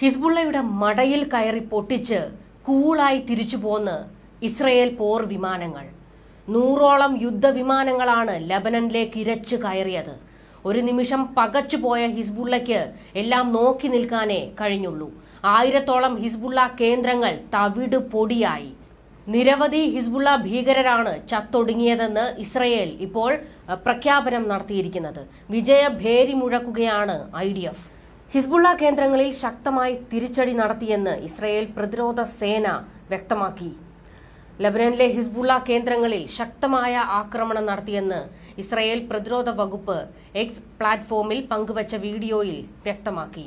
ഹിസ്ബുള്ളയുടെ മടയിൽ കയറി പൊട്ടിച്ച് കൂളായി തിരിച്ചു പോന്ന് ഇസ്രയേൽ പോർ വിമാനങ്ങൾ. നൂറോളം യുദ്ധവിമാനങ്ങളാണ് ലബനനിലേക്ക് ഇരച്ചു കയറിയത്. ഒരു നിമിഷം പകച്ചു പോയ ഹിസ്ബുള്ളയ്ക്ക് എല്ലാം നോക്കി നിൽക്കാനേ കഴിഞ്ഞുള്ളൂ. ആയിരത്തോളം ഹിസ്ബുള്ള കേന്ദ്രങ്ങൾ തവിട് പൊടിയായി. നിരവധി ഹിസ്ബുള്ള ഭീകരരാണ് ചത്തൊടുങ്ങിയതെന്ന് ഇസ്രയേൽ ഇപ്പോൾ പ്രഖ്യാപനം നടത്തിയിരിക്കുന്നത്. വിജയഭേരി മുഴക്കുകയാണ് ഐ ഹിസ്ബുള്ള കേന്ദ്രങ്ങളിൽ ശക്തമായി തിരിച്ചടി നടത്തിയെന്ന് ഇസ്രയേൽ പ്രതിരോധ സേന വ്യക്തമാക്കി. ലബനനിലെ ഹിസ്ബുള്ള കേന്ദ്രങ്ങളിൽ ശക്തമായ ആക്രമണം നടത്തിയെന്ന് ഇസ്രയേൽ പ്രതിരോധ വകുപ്പ് എക്സ് പ്ലാറ്റ്ഫോമിൽ പങ്കുവച്ച വീഡിയോയിൽ വ്യക്തമാക്കി.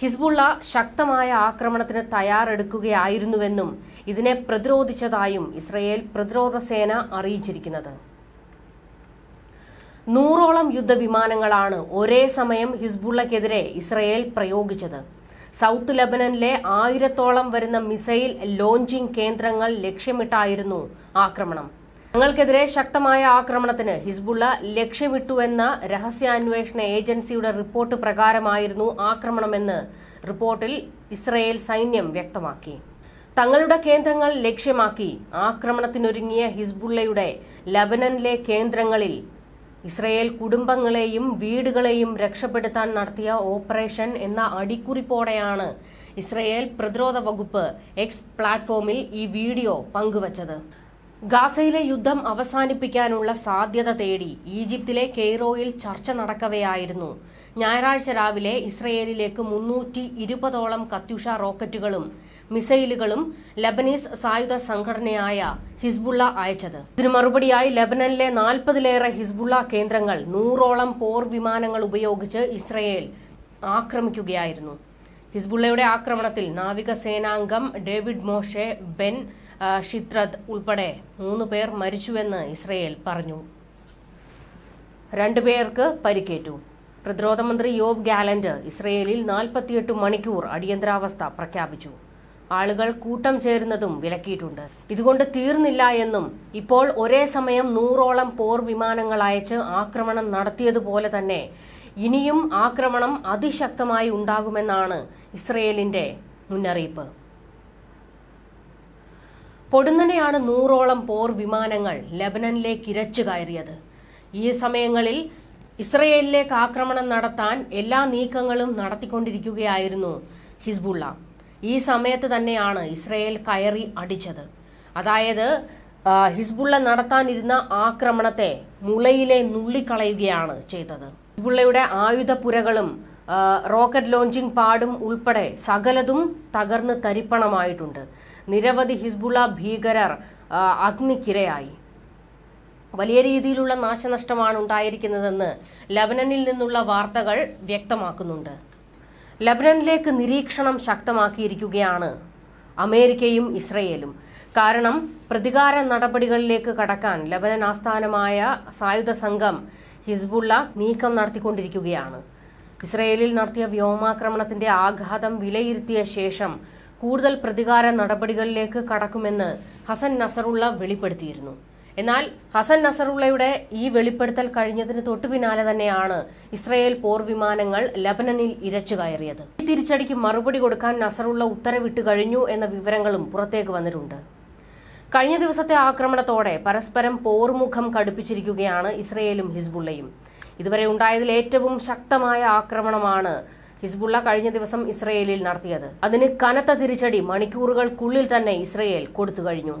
ഹിസ്ബുള്ള ശക്തമായ ആക്രമണത്തിന് തയ്യാറെടുക്കുകയായിരുന്നുവെന്നും ഇതിനെ പ്രതിരോധിച്ചതായും ഇസ്രയേൽ പ്രതിരോധ സേന അറിയിച്ചിരിക്കുന്നത്. നൂറോളം യുദ്ധവിമാനങ്ങളാണ് ഒരേ സമയം ഹിസ്ബുള്ളക്കെതിരെ ഇസ്രയേൽ പ്രയോഗിച്ചത്. സൗത്ത് ലബനനിലെ ആയിരത്തോളം വരുന്ന മിസൈൽ ലോഞ്ചിംഗ് കേന്ദ്രങ്ങൾ ലക്ഷ്യമിട്ടായിരുന്നു ആക്രമണം. തങ്ങൾക്കെതിരെ ശക്തമായ ആക്രമണത്തിന് ഹിസ്ബുള്ള ലക്ഷ്യമിട്ടുവെന്ന രഹസ്യാന്വേഷണ ഏജൻസിയുടെ റിപ്പോർട്ട് പ്രകാരമായിരുന്നു ആക്രമണമെന്ന് റിപ്പോർട്ടിൽ ഇസ്രയേൽ സൈന്യം വ്യക്തമാക്കി. തങ്ങളുടെ കേന്ദ്രങ്ങൾ ലക്ഷ്യമാക്കി ആക്രമണത്തിനൊരുങ്ങിയ ഹിസ്ബുള്ളയുടെ ലബനനിലെ കേന്ദ്രങ്ങളിൽ ഇസ്രയേൽ കുടുംബങ്ങളെയും വീടുകളെയും രക്ഷപ്പെടുത്താൻ നടത്തിയ ഓപ്പറേഷൻ എന്ന അടിക്കുറിപ്പോടെയാണ് ഇസ്രയേൽ പ്രതിരോധ വകുപ്പ് എക്സ് പ്ലാറ്റ്ഫോമിൽ ഈ വീഡിയോ പങ്കുവച്ചത്. ഗാസയിലെ യുദ്ധം അവസാനിപ്പിക്കാനുള്ള സാധ്യത തേടി ഈജിപ്തിലെ കെയ്റോയിൽ ചർച്ച നടക്കവെയായിരുന്നു. ഞായറാഴ്ച രാവിലെ ഇസ്രയേലിലേക്ക് മുന്നൂറ്റി ഇരുപതോളം കത്യുഷ റോക്കറ്റുകളും മിസൈലുകളും ലബനീസ് സായുധ സംഘടനയായ ഹിസ്ബുള്ള അയച്ചത്. ഇതിനു മറുപടിയായി ലബനനിലെ നാൽപ്പതിലേറെ ഹിസ്ബുള്ള കേന്ദ്രങ്ങൾ നൂറോളം പോർ വിമാനങ്ങൾ ഉപയോഗിച്ച് ഇസ്രയേൽ ആക്രമിക്കുകയായിരുന്നു. ഹിസ്ബുള്ളയുടെ ആക്രമണത്തിൽ നാവികസേനാംഗം ഡേവിഡ് മോഷെ ബെൻ ഷിത്രദ് ഉൾപ്പെടെ മൂന്ന് പേർ മരിച്ചുവെന്ന് ഇസ്രയേൽ പറഞ്ഞു. രണ്ടുപേർക്ക് പരിക്കേറ്റു. പ്രതിരോധ മന്ത്രി യോവ് ഗാലന്റ് ഇസ്രയേലിൽ നാൽപ്പത്തിയെട്ട് മണിക്കൂർ അടിയന്തരാവസ്ഥ പ്രഖ്യാപിച്ചു. ആളുകൾ കൂട്ടം ചേരുന്നതും വിലക്കിയിട്ടുണ്ട്. ഇതുകൊണ്ട് തീർന്നില്ല എന്നും ഇപ്പോൾ ഒരേ സമയം നൂറോളം പോർ വിമാനങ്ങൾ അയച്ച് ആക്രമണം നടത്തിയതുപോലെ തന്നെ ഇനിയും ആക്രമണം അതിശക്തമായി ഉണ്ടാകുമെന്നാണ് ഇസ്രയേലിന്റെ മുന്നറിയിപ്പ്. പൊടുന്നനെയാണ് നൂറോളം പോർ വിമാനങ്ങൾ ലബനനിലേക്ക് ഇരച്ചു കയറിയത്. ഈ സമയങ്ങളിൽ ഇസ്രയേലിലേക്ക് ആക്രമണം നടത്താൻ എല്ലാ നീക്കങ്ങളും നടത്തിക്കൊണ്ടിരിക്കുകയായിരുന്നു ഹിസ്ബുള്ള. ഈ സമയത്ത് തന്നെയാണ് ഇസ്രയേൽ കയറി അടിച്ചത്. അതായത് ഹിസ്ബുള്ള നടത്താനിരുന്ന ആക്രമണത്തെ മുളയിലെ നുള്ളിക്കളയുകയാണ് ചെയ്തത്. ഹിസ്ബുള്ളയുടെ ആയുധപ്പുരകളും ആ, റോക്കറ്റ് ലോഞ്ചിംഗ് പാടും ഉൾപ്പെടെ സകലതും തകർന്ന് തരിപ്പണമായിട്ടുണ്ട്. നിരവധി ഹിസ്ബുള്ള ഭീകരർ അഗ്നിക്കിരയായി. വലിയ രീതിയിലുള്ള നാശനഷ്ടമാണ് ഉണ്ടായിരിക്കുന്നതെന്ന് ലബനനിൽ നിന്നുള്ള വാർത്തകൾ വ്യക്തമാക്കുന്നുണ്ട്. ലബനനിലേക്ക് നിരീക്ഷണം ശക്തമാക്കിയിരിക്കുകയാണ് അമേരിക്കയും ഇസ്രയേലും. കാരണം പ്രതികാര നടപടികളിലേക്ക് കടക്കാൻ ലബനൻ ആസ്ഥാനമായ സായുധ സംഘം ഹിസ്ബുള്ള നീക്കം നടത്തിക്കൊണ്ടിരിക്കുകയാണ്. ഇസ്രയേലിൽ നടത്തിയ വ്യോമാക്രമണത്തിന്റെ ആഘാതം വിലയിരുത്തിയ ശേഷം കൂടുതൽ പ്രതികാര നടപടികളിലേക്ക് കടക്കുമെന്ന് ഹസൻ നസറുള്ള വെളിപ്പെടുത്തിയിരുന്നു. എന്നാൽ ഹസൻ നസറുള്ളയുടെ ഈ വെളിപ്പെടുത്തൽ കഴിഞ്ഞതിന് തൊട്ടു പിന്നാലെ തന്നെയാണ് ഇസ്രയേൽ പോർ വിമാനങ്ങൾ ലബനനിൽ ഇരച്ചു കയറിയത്. ഈ തിരിച്ചടിക്ക് മറുപടി കൊടുക്കാൻ നസറുള്ള ഉത്തരവിട്ട് കഴിഞ്ഞു എന്ന വിവരങ്ങളും പുറത്തേക്ക് വന്നിട്ടുണ്ട്. കഴിഞ്ഞ ദിവസത്തെ ആക്രമണത്തോടെ പരസ്പരം പോർമുഖം കടുപ്പിച്ചിരിക്കുകയാണ് ഇസ്രയേലും ഹിസ്ബുള്ളയും. ഇതുവരെ ഉണ്ടായതിൽ ഏറ്റവും ശക്തമായ ആക്രമണമാണ് ഹിസ്ബുള്ള കഴിഞ്ഞ ദിവസം ഇസ്രയേലിൽ നടത്തിയത്. അതിന് കനത്ത തിരിച്ചടി മണിക്കൂറുകൾക്കുള്ളിൽ തന്നെ ഇസ്രയേൽ കൊടുത്തു കഴിഞ്ഞു.